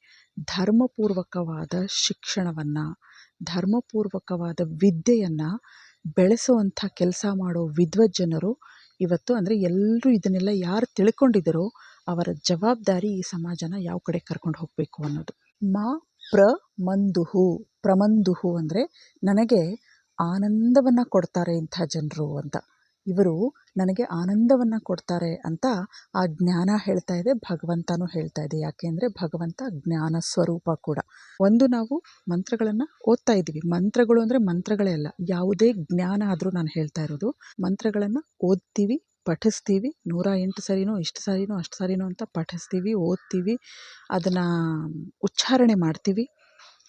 Speaker 1: ಧರ್ಮಪೂರ್ವಕವಾದ ಶಿಕ್ಷಣವನ್ನು, ಧರ್ಮಪೂರ್ವಕವಾದ ವಿದ್ಯೆಯನ್ನು ಬೆಳೆಸುವಂಥ ಕೆಲಸ ಮಾಡೋ ವಿದ್ವಜ್ಜನರು ಇವತ್ತು ಅಂದರೆ ಎಲ್ಲರೂ ಇದನ್ನೆಲ್ಲ ಯಾರು ತಿಳ್ಕೊಂಡಿದ್ದಾರೋ ಅವರ ಜವಾಬ್ದಾರಿ ಈ ಸಮಾಜನ ಯಾವ ಕಡೆ ಕರ್ಕೊಂಡು ಹೋಗಬೇಕು ಅನ್ನೋದು. ಮಾ ಪ್ರ ಮಂದುಹು ಪ್ರಮಂದುಹು ಅಂದರೆ ನನಗೆ ಆನಂದವನ್ನು ಕೊಡ್ತಾರೆ ಇಂಥ ಜನರು ಅಂತ. ಇವರು ನನಗೆ ಆನಂದವನ್ನು ಕೊಡ್ತಾರೆ ಅಂತ ಆ ಜ್ಞಾನ ಹೇಳ್ತಾ ಇದೆ, ಭಗವಂತನೂ ಹೇಳ್ತಾ ಇದೆ. ಯಾಕೆ ಅಂದರೆ ಭಗವಂತ ಜ್ಞಾನ ಸ್ವರೂಪ ಕೂಡ. ಒಂದು ನಾವು ಮಂತ್ರಗಳನ್ನು ಓದ್ತಾ ಇದ್ದೀವಿ. ಮಂತ್ರಗಳು ಅಂದರೆ ಮಂತ್ರಗಳೇ ಅಲ್ಲ, ಯಾವುದೇ ಜ್ಞಾನ ಆದರೂ ನಾನು ಹೇಳ್ತಾ ಇರೋದು. ಮಂತ್ರಗಳನ್ನು ಓದ್ತೀವಿ ಪಠಿಸ್ತೀವಿ. ನೂರ ಎಂಟು ಸರಿನೋ, ಇಷ್ಟು ಸರಿನೋ, ಅಷ್ಟು ಸರಿನೋ ಅಂತ ಪಠಿಸ್ತೀವಿ, ಓದ್ತೀವಿ. ಅದನ್ನು ಉಚ್ಚಾರಣೆ ಮಾಡ್ತೀವಿ.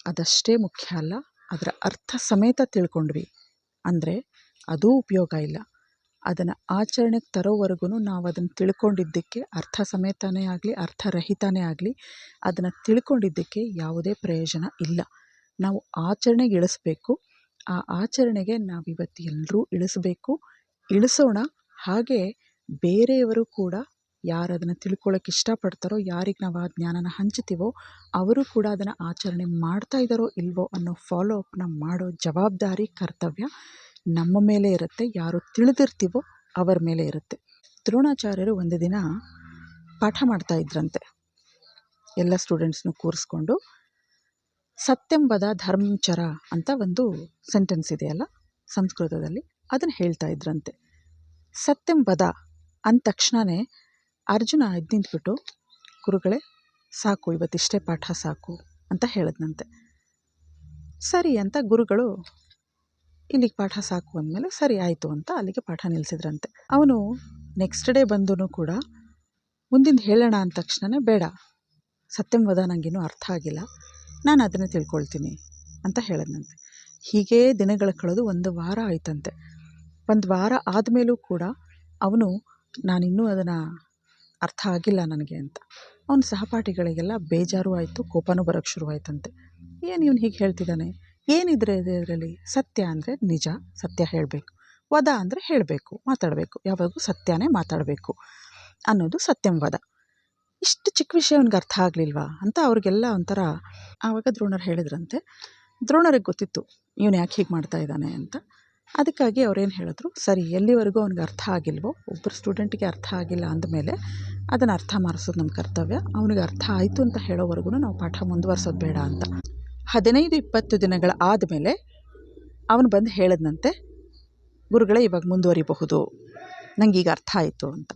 Speaker 1: ಅದಷ್ಟೇ ಮುಖ್ಯ ಅಲ್ಲ, ಅದರ ಅರ್ಥ ಸಮೇತ ತಿಳ್ಕೊಂಡ್ವಿ. ಅಂದರೆ ಅದೂ ಉಪಯೋಗ ಇಲ್ಲ. ಅದನ್ನು ಆಚರಣೆಗೆ ತರೋವರೆಗೂ ನಾವು ಅದನ್ನು ತಿಳ್ಕೊಂಡಿದ್ದಕ್ಕೆ ಅರ್ಥ ಸಮೇತನೇ ಆಗಲಿ ಅರ್ಥರಹಿತನೇ ಆಗಲಿ, ಅದನ್ನು ತಿಳ್ಕೊಂಡಿದ್ದಕ್ಕೆ ಯಾವುದೇ ಪ್ರಯೋಜನ ಇಲ್ಲ. ನಾವು ಆಚರಣೆಗೆ ಇಳಿಸ್ಬೇಕು. ಆ ಆಚರಣೆಗೆ ನಾವಿವತ್ತು ಎಲ್ಲರೂ ಇಳಿಸ್ಬೇಕು. ಇಳಿಸೋಣ. ಹಾಗೆ ಬೇರೆಯವರು ಕೂಡ ಯಾರು ಅದನ್ನು ತಿಳ್ಕೊಳ್ಳೋಕೆ ಇಷ್ಟಪಡ್ತಾರೋ, ಯಾರಿಗೆ ನಾವು ಆ ಜ್ಞಾನನ ಹಂಚ್ತೀವೋ, ಅವರು ಕೂಡ ಅದನ್ನು ಆಚರಣೆ ಮಾಡ್ತಾ ಇದ್ದಾರೋ ಇಲ್ವೋ ಅನ್ನೋ ಫಾಲೋ ಅಪ್ನ ಮಾಡೋ ಜವಾಬ್ದಾರಿ, ಕರ್ತವ್ಯ ನಮ್ಮ ಮೇಲೆ ಇರುತ್ತೆ. ಯಾರು ತಿಳಿದಿರ್ತೀವೋ ಅವರ ಮೇಲೆ ಇರುತ್ತೆ. ದ್ರೋಣಾಚಾರ್ಯರು ಒಂದು ದಿನ ಪಾಠ ಮಾಡ್ತಾ ಇದ್ರಂತೆ. ಎಲ್ಲ ಸ್ಟೂಡೆಂಟ್ಸ್ನು ಕೂರಿಸ್ಕೊಂಡು, ಸತ್ಯಂಬದ ಧರ್ಮಚರ ಅಂತ ಒಂದು ಸೆಂಟೆನ್ಸ್ ಇದೆಯಲ್ಲ, ಸಂಸ್ಕೃತದಲ್ಲಿ, ಅದನ್ನು ಹೇಳ್ತಾ ಇದ್ರಂತೆ. ಸತ್ಯಂಬದ ಅಂದ ತಕ್ಷಣನೇ ಅರ್ಜುನ ಎದ್ದು ನಿಂತ್ಬಿಟ್ಟು ಗುರುಗಳೇ, ಸಾಕು, ಇವತ್ತಿಷ್ಟೇ ಪಾಠ ಸಾಕು ಅಂತ ಹೇಳಿದ್ನಂತೆ. ಸರಿ ಅಂತ ಗುರುಗಳು ಇಲ್ಲಿಗೆ ಪಾಠ ಸಾಕು ಅಂದಮೇಲೆ ಸರಿ ಆಯಿತು ಅಂತ ಅಲ್ಲಿಗೆ ಪಾಠ ನಿಲ್ಲಿಸಿದ್ರಂತೆ ಅವನು ನೆಕ್ಸ್ಟ್ ಡೇ ಬಂದೂ ಕೂಡ ಮುಂದಿಂದು ಹೇಳೋಣ ಅಂದ ತಕ್ಷಣವೇ ಬೇಡ ಸತ್ಯಂವದ ನನಗೇನು ಅರ್ಥ ಆಗಿಲ್ಲ, ನಾನು ಅದನ್ನೇ ತಿಳ್ಕೊಳ್ತೀನಿ ಅಂತ ಹೇಳಿದ್ನಂತೆ. ಹೀಗೇ ದಿನಗಳು ಕಳೆದು ಒಂದು ವಾರ ಆಯ್ತಂತೆ. ಒಂದು ವಾರ ಆದಮೇಲೂ ಕೂಡ ಅವನು, ನಾನಿನ್ನೂ ಅದನ್ನು ಅರ್ಥ ಆಗಿಲ್ಲ ನನಗೆ ಅಂತ. ಅವನ ಸಹಪಾಠಿಗಳಿಗೆಲ್ಲ ಬೇಜಾರು ಆಯಿತು, ಕೋಪನೂ ಬರೋಕ್ಕೆ ಶುರುವಾಯ್ತಂತೆ ಏನು ಇವನು ಹೀಗೆ ಹೇಳ್ತಿದ್ದಾನೆ ಏನಿದ್ರೆ ಇದರಲ್ಲಿ? ಸತ್ಯ ಅಂದರೆ ನಿಜ, ಸತ್ಯ ಹೇಳಬೇಕು. ವದ ಅಂದರೆ ಹೇಳಬೇಕು, ಮಾತಾಡಬೇಕು. ಯಾವಾಗೂ ಸತ್ಯನೇ ಮಾತಾಡಬೇಕು ಅನ್ನೋದು ಸತ್ಯಂ ವದ. ಇಷ್ಟು ಚಿಕ್ಕ ವಿಷಯ ಅವ್ನಿಗೆ ಅರ್ಥ ಆಗಲಿಲ್ವಾ ಅಂತ ಅವ್ರಿಗೆಲ್ಲ ಒಂಥರ ಆವಾಗ ದ್ರೋಣರು ಹೇಳಿದ್ರಂತೆ. ದ್ರೋಣರಿಗೆ ಗೊತ್ತಿತ್ತು, ಇವನು ಯಾಕೆ ಹೀಗೆ ಮಾಡ್ತಾ ಇದ್ದಾನೆ ಅಂತ. ಅದಕ್ಕಾಗಿ ಅವ್ರೇನು ಹೇಳಿದ್ರು, ಸರಿ, ಎಲ್ಲಿವರೆಗೂ ಅವ್ನಿಗೆ ಅರ್ಥ ಆಗಿಲ್ವೋ ಒಬ್ಬರು ಸ್ಟೂಡೆಂಟಿಗೆ ಅರ್ಥ ಆಗಿಲ್ಲ ಅಂದಮೇಲೆ ಅದನ್ನು ಅರ್ಥ ಮಾಡಿಸೋದು ನಮ್ಮ ಕರ್ತವ್ಯ. ಅವನಿಗೆ ಅರ್ಥ ಆಯಿತು ಅಂತ ಹೇಳೋವರೆಗೂ ನಾವು ಪಾಠ ಮುಂದುವರ್ಸೋದು ಬೇಡ ಅಂತ. ಹದಿನೈದು, ಇಪ್ಪತ್ತು ದಿನಗಳ ಆದಮೇಲೆ ಅವನು ಬಂದು ಹೇಳಿದ್ನಂತೆ, ಗುರುಗಳೇ, ಇವಾಗ ಮುಂದುವರಿಬಹುದು. ನನಗೀಗ ಅರ್ಥ ಆಯಿತು ಅಂತ.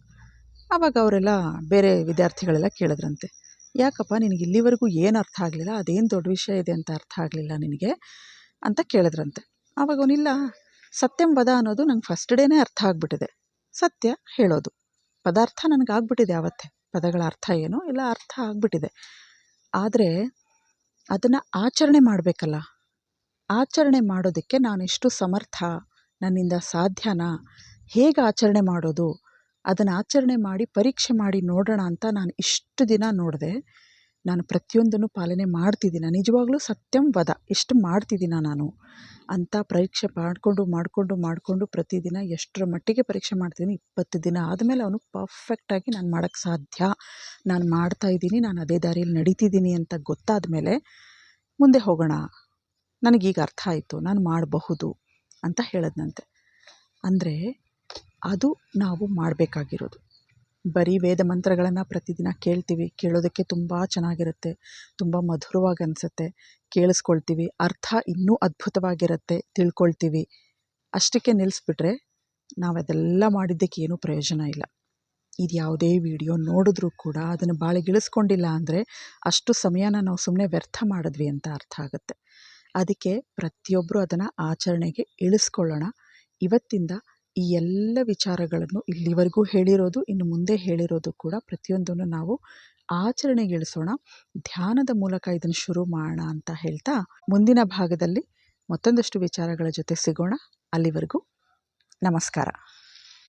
Speaker 1: ಆವಾಗ ಅವರೆಲ್ಲ ಬೇರೆ ವಿದ್ಯಾರ್ಥಿಗಳೆಲ್ಲ ಕೇಳಿದ್ರಂತೆ, ಯಾಕಪ್ಪ, ನಿನಗೆ ಇಲ್ಲಿವರೆಗೂ ಏನು ಅರ್ಥ ಆಗಲಿಲ್ಲ? ಅದೇನು ದೊಡ್ಡ ವಿಷಯ ಇದೆ ಅಂತ ಅರ್ಥ ಆಗಲಿಲ್ಲ ನಿನಗೆ? ಅಂತ ಕೇಳಿದ್ರಂತೆ. ಆವಾಗ ಅವನಿಲ್ಲ ಸತ್ಯಂ ಪದ ಅನ್ನೋದು ನಂಗೆ ಫಸ್ಟ್ ಡೇನೇ ಅರ್ಥ ಆಗ್ಬಿಟ್ಟಿದೆ. ಸತ್ಯ ಹೇಳೋದು. ಪದಾರ್ಥ ನನಗೆ ಆಗ್ಬಿಟ್ಟಿದೆ ಆವತ್ತೇ ಪದಗಳ ಅರ್ಥ ಏನು ಇಲ್ಲ ಅರ್ಥ ಆಗಿಬಿಟ್ಟಿದೆ. ಆದರೆ ಅದನ್ನು ಆಚರಣೆ ಮಾಡಬೇಕಲ್ಲ. ಆಚರಣೆ ಮಾಡೋದಕ್ಕೆ ನಾನೆಷ್ಟು ಸಮರ್ಥ, ನನ್ನಿಂದ ಸಾಧ್ಯನಾ? ಹೇಗೆ ಆಚರಣೆ ಮಾಡೋದು? ಅದನ್ನು ಆಚರಣೆ ಮಾಡಿ ಪರೀಕ್ಷೆ ಮಾಡಿ ನೋಡೋಣ ಅಂತ ನಾನು ಇಷ್ಟು ದಿನ ನೋಡಿದೆ. ನಾನು ಪ್ರತಿಯೊಂದನ್ನು ಪಾಲನೆ ಮಾಡ್ತಿದ್ದೀನ. ನಿಜವಾಗ್ಲೂ ಸತ್ಯಂ ವದ. ಎಷ್ಟು ಮಾಡ್ತಿದ್ದೀನ ನಾನು? ಅಂತ ಪರೀಕ್ಷೆ ಮಾಡಿಕೊಂಡು ಮಾಡಿಕೊಂಡು ಮಾಡಿಕೊಂಡು ಪ್ರತಿದಿನ ಎಷ್ಟರ ಮಟ್ಟಿಗೆ ಪರೀಕ್ಷೆ ಮಾಡ್ತಿದ್ದೀನಿ? ಇಪ್ಪತ್ತು ದಿನ ಆದಮೇಲೆ ಅವನು ಪರ್ಫೆಕ್ಟಾಗಿ ನಾನು ಮಾಡೋಕ್ಕೆ ಸಾಧ್ಯ. ನಾನು ಮಾಡ್ತಾಯಿದ್ದೀನಿ ನಾನು ಅದೇ ದಾರಿಯಲ್ಲಿ ನಡೀತಿದ್ದೀನಿ ಅಂತ ಗೊತ್ತಾದ ಮೇಲೆ ಮುಂದೆ ಹೋಗೋಣ. ನನಗೀಗ ಅರ್ಥ ಆಯಿತು. ನಾನು ಮಾಡಬಹುದು ಅಂತ ಹೇಳಿದ್ನಂತೆ. ಅಂದರೆ ಅದು ನಾವು ಮಾಡಬೇಕಾಗಿರೋದು. ಬರೀ ವೇದ ಮಂತ್ರಗಳನ್ನು ಪ್ರತಿದಿನ ಕೇಳ್ತೀವಿ. ಕೇಳೋದಕ್ಕೆ ತುಂಬ ಚೆನ್ನಾಗಿರುತ್ತೆ. ತುಂಬ ಮಧುರವಾಗಿ ಅನಿಸುತ್ತೆ. ಕೇಳಿಸ್ಕೊಳ್ತೀವಿ. ಅರ್ಥ ಇನ್ನೂ ಅದ್ಭುತವಾಗಿರುತ್ತೆ. ತಿಳ್ಕೊಳ್ತೀವಿ. ಅಷ್ಟಕ್ಕೆ ನಿಲ್ಲಿಸ್ಬಿಟ್ರೆ ನಾವು ಅದೆಲ್ಲ ಮಾಡಿದ್ದಕ್ಕೆ ಏನೂ ಪ್ರಯೋಜನ ಇಲ್ಲ. ಇದು ಯಾವುದೇ ವಿಡಿಯೋ ನೋಡಿದ್ರೂ ಕೂಡ ಅದನ್ನು ಬಾಳಿಗಿಳಿಸ್ಕೊಂಡಿಲ್ಲ ಅಂದರೆ ಅಷ್ಟು ಸಮಯನ ನಾವು ಸುಮ್ಮನೆ ವ್ಯರ್ಥ ಮಾಡಿದ್ವಿ ಅಂತ ಅರ್ಥ ಆಗುತ್ತೆ. ಅದಕ್ಕೆ ಪ್ರತಿಯೊಬ್ಬರು ಅದನ್ನು ಆಚರಣೆಗೆ ಇಳಿಸ್ಕೊಳ್ಳೋಣ. ಇವತ್ತಿಂದ ಈ ಎಲ್ಲ ವಿಚಾರಗಳನ್ನು ಇಲ್ಲಿವರೆಗೂ ಹೇಳಿರೋದು, ಇನ್ನು ಮುಂದೆ ಹೇಳಿರೋದು ಕೂಡ ಪ್ರತಿಯೊಂದನ್ನು ನಾವು ಆಚರಣೆಗಿಳಿಸೋಣ. ಧ್ಯಾನದ ಮೂಲಕ ಇದನ್ನು ಶುರು ಮಾಡೋಣ ಅಂತ ಹೇಳ್ತಾ ಮುಂದಿನ ಭಾಗದಲ್ಲಿ ಮತ್ತೊಂದಷ್ಟು ವಿಚಾರಗಳ ಜೊತೆ ಸಿಗೋಣ. ಅಲ್ಲಿವರೆಗೂ ನಮಸ್ಕಾರ.